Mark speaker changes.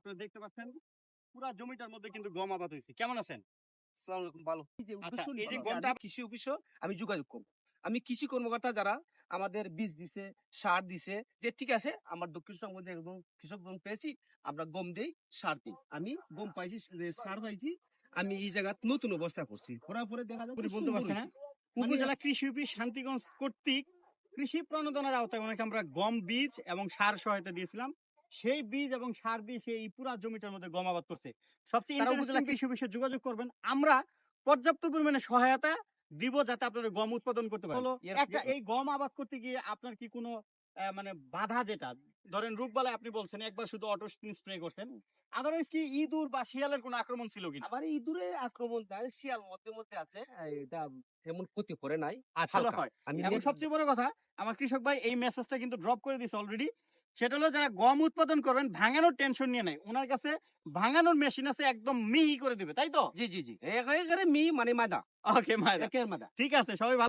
Speaker 1: আপনারা দেখতে পাচ্ছেন পুরা জমিটার মধ্যে কিন্তু গম আবাদ হয়েছে। কেমন আছেন?
Speaker 2: ভালো।
Speaker 1: আচ্ছা, এই যে গমটা
Speaker 2: কৃষি অফিসও আমি যোগাযোগ করব। আমি কৃষি কর্মকর্তা যারা আমাদের বীজ দিছে সার দিছে যে ঠিক আছে আমার দক্ষিণ সম্বন্ধে কৃষক বন পেয়েছি আমরা গম দেই সার দিই। আমি গম পাইছি সার পাইছি আমি এই জায়গা নতুন অবস্থা করছি। করার পরে দেখা যাবে
Speaker 1: বলতে
Speaker 2: সুন্দর
Speaker 1: না
Speaker 2: মানে
Speaker 1: উপজেলা কৃষি অফিস শান্তিগঞ্জ কর্তৃক কৃষি প্রণোদনার আওতায় অনেক আমরা গম বীজ এবং সার সহায়তা দিয়েছিলাম। সেই বীজ এবং সার দিয়ে সেই পুরা জমিটার মধ্যে গম আবাদ করছে। সবচেয়ে
Speaker 2: তারা
Speaker 1: অফিসে যোগাযোগ করবেন আমরা পর্যাপ্ত পরিমাণে সহায়তা দিব যাতে আপনারা গম উৎপাদন করতে পারেন। একটা এই গম আবাদ করতে গিয়ে আপনার কি কোনো মানে বাধা যেটা? ধরেন রোগবালাই আপনি বলছেন একবার শুধু অটো স্প্রে করছেন। আদারওয়াইজ কি ইঁদুর বা শিয়ালের কোনো আক্রমণ ছিল কিনা?
Speaker 2: আবার এই দূরে আক্রমণ দেয় শিয়াল মধ্যে মধ্যে আছে এটা তেমন ক্ষতি করে নাই।
Speaker 1: ভালো হয়। এবং সবচেয়ে বড় কথা আমার কৃষক ভাই এই মেসেজটা কিন্তু ড্রপ করে দিয়েছে অলরেডি সেটা হলো যারা গম উৎপাদন করবেন ভাঙানোর টেনশন নিয়ে নাই। ওনার কাছে ভাঙানোর মেশিন আছে একদম মিহি করে দিবে তাই তো?
Speaker 2: জি জি জি। একেবারে মি মানে মাদা
Speaker 1: ওকে
Speaker 2: মাদা
Speaker 1: ঠিক আছে সবাই ভালো